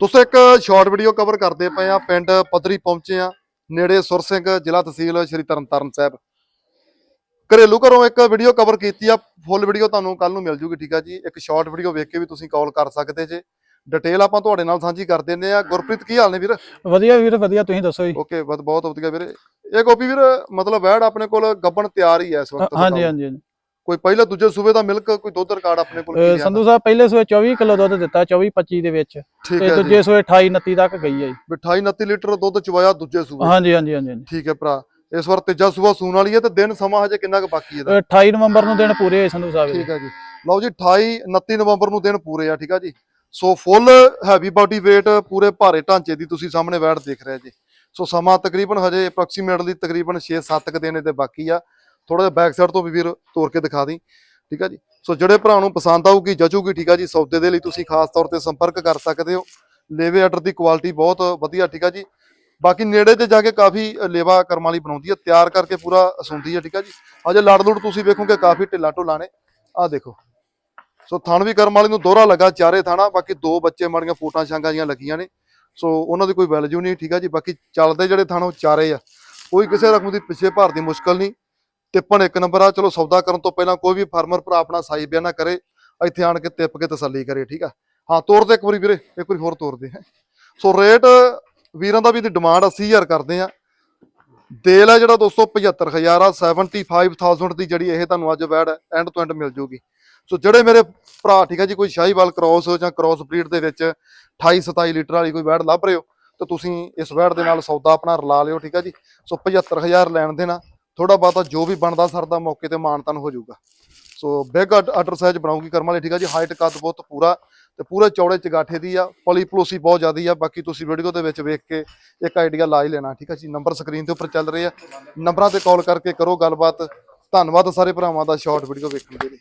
ਦੋਸਤੋ ਇੱਕ short video cover ਕਰਦੇ ਪਏ ਆ ਪਿੰਡ ਪੱਧਰੀ ਪਹੁੰਚੇ ਆ ਨੇੜੇ ਸੁਰ ਸਿੰਘ ਜ਼ਿਲ੍ਹਾ ਤਹਿਸੀਲ ਸ਼੍ਰੀ ਤਰਨਤਾਰਨ ਸਾਹਿਬ। ਘਰੇਲੂ ਘਰੋਂ ਇੱਕ ਵੀਡੀਓ ਕਵਰ ਕੀਤੀ ਆ। ਫੁੱਲ ਵੀਡੀਓ ਤੁਹਾਨੂੰ ਕੱਲ ਨੂੰ ਮਿਲ ਜੂਗੀ ਠੀਕ ਆ ਜੀ? ਇੱਕ ਸ਼ਾਰਟ ਵੀਡੀਓ ਵੇਖ ਕੇ ਵੀ ਤੁਸੀਂ ਕਾਲ ਕਰ ਸਕਦੇ ਜੇ। ਡਿਟੇਲ ਆਪਾਂ ਤੁਹਾਡੇ ਨਾਲ ਸਾਂਝੀ ਕਰ ਦਿੰਦੇ ਆ ਗੁਰਪ੍ਰੀਤ ਕੀ ਹਾਲ ਨੇ ਵੀਰ? ਵਧੀਆ ਵੀਰ ਵਧੀਆ। ਤੁਸੀਂ ਦੱਸੋ ਜੀ? ਓਕੇ ਬਹੁਤ ਵਧੀਆ ਵੀਰੇ। ਇਹ ਗੋਪੀ ਵੀਰ ਮਤਲਬ ਵੈੜ ਆਪਣੇ ਕੋਲ ਗੱਬਣ ਤਿਆਰ ਹੀ ਹੈ ਇਸ ਵਕਤ। ਹਾਂਜੀ ਹਾਂਜੀ। ਕੋਈ ਪਹਿਲੇ ਦੂਜੇ ਸੂਬੇ ਦਾ ਮਿਲਕ ਕੋਈ ਦੁੱਧ ਰਿਕਾਰਡ ਆਪਣੇ ਕੋਲ ਕੀ ਹੈ ਸੰਧੂ ਸਾਹਿਬ ਪਹਿਲੇ ਸੂਏ 24 ਕਿਲੋ ਦੁੱਧ ਦਿੱਤਾ 24 25 ਦੇ ਵਿੱਚ। ਤੇ ਹੈ ਦੂਜੇ ਸੂਏ 28 29 ਤੱਕ ਗਈ ਹੈ ਜੀ। 28 29 ਲੀਟਰ ਦੁੱਧ ਚਵਾਇਆ ਦੂਜੇ ਸੂਬੇ। ਹਾਂਜੀ ਹਾਂਜੀ ਹਾਂਜੀ। ਠੀਕ ਹੈ ਭਰਾ। ਇਸ ਵਾਰ ਤੀਜਾ ਸੂਬਾ ਸੂਣ ਵਾਲੀ ਹੈ ਤੇ ਦਿਨ ਸਮਾਂ ਹਜੇ ਕਿੰਨਾ ਕੁ ਬਾਕੀ ਹੈ ਅਹ 28 ਨਵੰਬਰ ਨੂੰ ਦਿਨ ਪੂਰੇ ਹੋਏ ਸੰਧੂ ਸਾਹਿਬ ਦੇ ਠੀਕ ਹੈ ਜੀ। ਲਓ ਜੀ 28 29 ਨਵੰਬਰ ਨੂੰ ਦਿਨ ਪੂਰੇ ਆ ਠੀਕ ਆ ਜੀ। So full heavy body weight ਪੂਰੇ ਭਾਰੇ ਢਾਂਚੇ ਦੀ ਤੁਸੀਂ ਸਾਹਮਣੇ ਵੈੜ ਦੇਖ ਰਹੇ ਜੀ। ਸੋ ਸਮਾਂ ਤਕਰੀਬਨ ਹਜੇ ਅਪਰੋਕਸੀਮੇਟਲੀ ਤਕਰੀਬਨ 6-7 ਕ ਦਿਨ ਇਹਦੇ ਬਾਕੀ ਆ। ਥੋੜਾ ਜਿਹਾ ਬੈਕ ਸਾਈਡ ਤੋਂ ਵੀ ਵੀਰ ਤੋੜ ਕੇ ਦਿਖਾ ਦੀ ਠੀਕ ਆ ਜੀ? ਸੋ ਜਿਹੜੇ ਭਰਾ ਨੂੰ ਪਸੰਦ ਆਊਗੀ, ਜਚੂਗੀ, ਠੀਕ ਆ ਜੀ? ਸੌਦੇ ਦੇ ਲਈ ਤੁਸੀਂ ਖਾਸ ਤੌਰ ਤੇ ਸੰਪਰਕ ਕਰ ਸਕਦੇ ਹੋ। ਲੇਵੇ ਆਰਡਰ ਦੀ ਕੁਆਲਿਟੀ ਬਹੁਤ ਵਧੀਆ, ਠੀਕ ਆ ਜੀ? ਬਾਕੀ ਨੇੜੇ ਤੇ ਜਾ ਕੇ ਕਾਫੀ ਲੇਵਾ ਕਰਮ ਵਾਲੀ ਬਣਾਉਂਦੀ ਹੈ ਤਿਆਰ ਕਰਕੇ ਪੂਰਾ ਸੁੰਦੀ ਹੈ ਠੀਕ ਆ ਜੀ? ਅਜੇ ਲੜ ਲੁੜ ਤੁਸੀਂ ਵੇਖੋਗੇ, ਕਾਫੀ ਢਿੱਲਾ ਢੁੱਲਾ ਨੇ। ਆਹ ਦੇਖੋ। ਸੋ ਥਣ ਵੀ ਕਰਮ ਵਾਲੀ ਨੂੰ ਦੋਹਰਾ ਲੱਗਾ, ਚਾਰੇ ਥਾਣਾ, ਬਾਕੀ ਦੋ ਬੱਚੇ ਮਾੜੀਆਂ ਫੋਟਾਂ ਛਾਂਗਾਂ ਜੀਆਂ ਲੱਗੀਆਂ ਨੇ। ਸੋ ਉਹਨਾਂ ਦੀ ਕੋਈ ਵੈਲਿਊ ਨਹੀਂ, ਠੀਕ ਆ ਜੀ? ਬਾਕੀ ਚੱਲਦੇ ਜਿਹੜੇ ਥਣ, ਉਹ ਚਾਰੇ ਆ। ਕੋਈ ਕਿਸੇ ਰਕਮ ਦੀ ਪਿੱਛੇ ਭਾਰ ਦੀ ਮੁਸ਼ਕਲ ਨਹੀਂ। ਟਿੱਪਣ ਇੱਕ ਨੰਬਰ ਆ, ਚਲੋ ਸੌਦਾ ਕਰਨ ਤੋਂ ਪਹਿਲਾਂ ਕੋਈ ਵੀ ਫਾਰਮਰ ਭਰਾ ਆਪਣਾ ਸਾਈ ਬਿਆਨਾ ਕਰੇ, ਇੱਥੇ ਆਣ ਕੇ ਟਿੱਪ ਕੇ ਤਸੱਲੀ ਕਰੇ, ਠੀਕ ਆ? ਹਾਂ, ਤੋਰਦੇ ਇੱਕ ਵਾਰੀ ਵੀਰੇ, ਇੱਕ ਵਾਰੀ ਹੋਰ ਤੋਰਦੇ ਦੇ ਸੋ ਰੇਟ ਵੀਰਾਂ ਦਾ ਵੀ ਦੀ ਡਿਮਾਂਡ 80000 ਕਰਦੇ ਆ। ਦੇਲ ਆ ਜਿਹੜਾ ਦੋਸਤੋ 75000 ਆ 75000 ਦੀ ਜਿਹੜੀ ਇਹ ਤੁਹਾਨੂੰ ਅੱਜ ਵੈਡ ਐਂਡ ਤੋਂ ਐਂਡ ਮਿਲ ਜੂਗੀ। ਸੋ ਜਿਹੜੇ ਮੇਰੇ ਭਰਾ, ਠੀਕ ਆ ਜੀ, ਕੋਈ ਸ਼ਾਹੀਵਾਲ ਕ੍ਰੋਸ ਜਾਂ ਕ੍ਰੋਸ ਬਰੀਡ ਦੇ ਵਿੱਚ 28 27 ਲੀਟਰ ਵਾਲੀ ਕੋਈ ਵੈਡ ਲੱਭ ਰਹੇ ਹੋ, ਤਾਂ ਤੁਸੀਂ ਇਸ ਵੈਡ ਦੇ ਨਾਲ ਸੌਦਾ ਆਪਣਾ ਰਲਾ ਲਿਓ, ਠੀਕ ਆ ਜੀ। ਸੋ 75000 ਲੈਣ ਦੇਣਾ। ਥੋੜਾ ਬਹੁਤਾ ਜੋ ਵੀ ਬਣਦਾ ਸਰਦਾ ਮੌਕੇ ਤੇ ਮਾਨਤਨ ਹੋ ਜਾਊਗਾ। ਸੋ ਬਿਗ ਆਰਡਰ ਸਾਈਜ਼ ਬਣਾਉਗੀ ਕਰਮ ਵਾਲੀ, ਠੀਕ ਆ ਜੀ? ਹਾਈਟ ਕੱਦ ਬਹੁਤ ਪੂਰਾ ਤੇ ਪੂਰੇ ਚੌੜੇ ਚਗਾਠੇ ਦੀ ਆ, ਪਲੀ ਪਲੋਸੀ ਬਹੁਤ ਜ਼ਿਆਦੀ ਆ, ਬਾਕੀ ਤੁਸੀਂ ਵੀਡੀਓ ਦੇ ਵਿੱਚ ਵੇਖ ਕੇ ਇੱਕ ਆਈਡੀਆ ਲਾ ਹੀ ਲੈਣਾ, ਠੀਕ ਆ ਜੀ? ਨੰਬਰ ਸਕਰੀਨ ਦੇ ਉੱਪਰ ਚੱਲ ਰਹੇ ਆ। ਨੰਬਰਾਂ ਤੇ ਕਾਲ ਕਰਕੇ ਕਰੋ ਗੱਲਬਾਤ। ਧੰਨਵਾਦ ਸਾਰੇ ਭਰਾਵਾਂ ਦਾ ਸ਼ਾਰਟ ਵੀਡੀਓ ਵੇਖਣ ਦੇ ਲਈ।